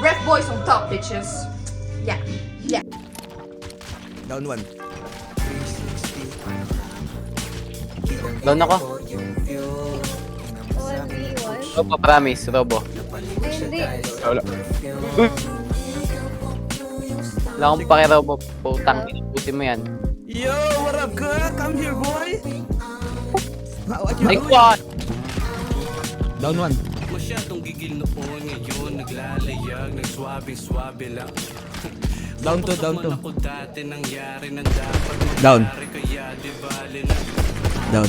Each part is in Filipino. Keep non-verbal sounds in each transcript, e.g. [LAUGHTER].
Ref boys on top, bitches. Yeah. Yeah. Down one. Down ako. Robo, promise. Robo. Hindi. Wala. Wala akong paki-robo. Putang, pinupusin mo yan. Yo, what up, girl? Come here, boy. Ha, what you Ay, doing? what? Down one. Masyadong gigil noon ngayon Naglalayag, nagswabe-swabe lang [LAUGHS] Down two, down two. Ako dati nangyari nang dapat Down. Kaya di bali na Down.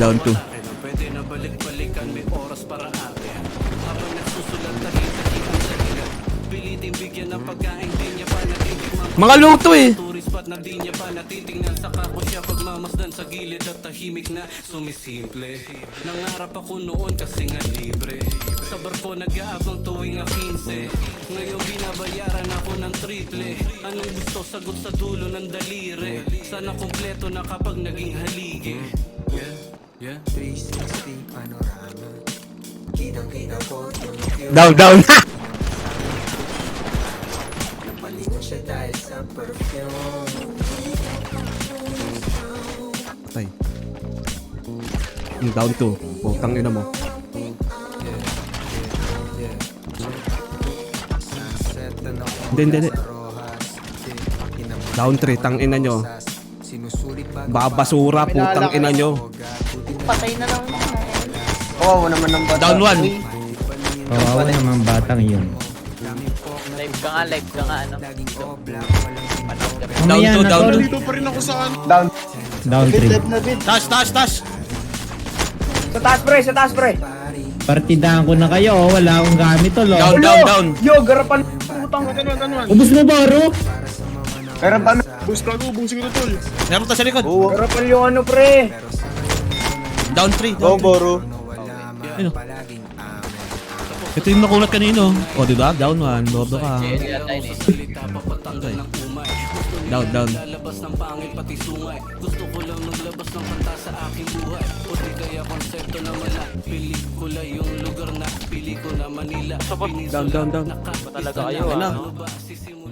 Down ang pwede na balik-balikan May oras para akin Habang nagsusulat tahi-tahi ang sahilan Pilitin bigyan ng pagkain Di niya pa natitikman Mga luto eh. Spot na di niya pa natitingnan. Saka ko siya pagmamasdan sa gilid At tahimik na sumisimple. Nangarap ako noon kasi nga libre. Sa barko nag-aabang tuwing a 15 Ngayon binabayaran ako ng triple. Anong gusto? Sagot sa dulo ng daliri. Sana kompleto na kapag naging haligi. Yeah, yeah. 360 panorama. Kitang-kita ko Down, down. [LAUGHS] Patay. Yung down two. Putang ina mo. Hindi, hindi, hindi. Down three, tang ina nyo. Babasura, putang ina nyo. Patay na lang. Oo, naman ng bata. Down one. Kawawa naman batang yun. Live ka nga, live ka nga, ano. Down Mamaya two, na, down two. Dito pa rin ako saan. Down 3. Tash, tash, tash. Sa taas pre, sa taas pre. Partidahan ko na kayo, oh. wala akong gamit tol. oh. Down, down, down. Yo, garapan putang. Ganun, ganun. Ubus mo baro? Bus ka ko, bung siguro tol. Meron ta sa likod. Garapan yung ano pre. Down three. Down Boro. Ano? Ito yung nakulat kanino. O, di ba? Down one. Bobo ka. Ayun, yata yun eh. salita Down, down. lalabas ng pangit pati sungay Gusto ko lang maglabas ng kanta sa aking buhay. O di kaya konsepto na wala Pelikula yung lugar na pili ko na Manila. Down, down, down. Talaga kayo, ah.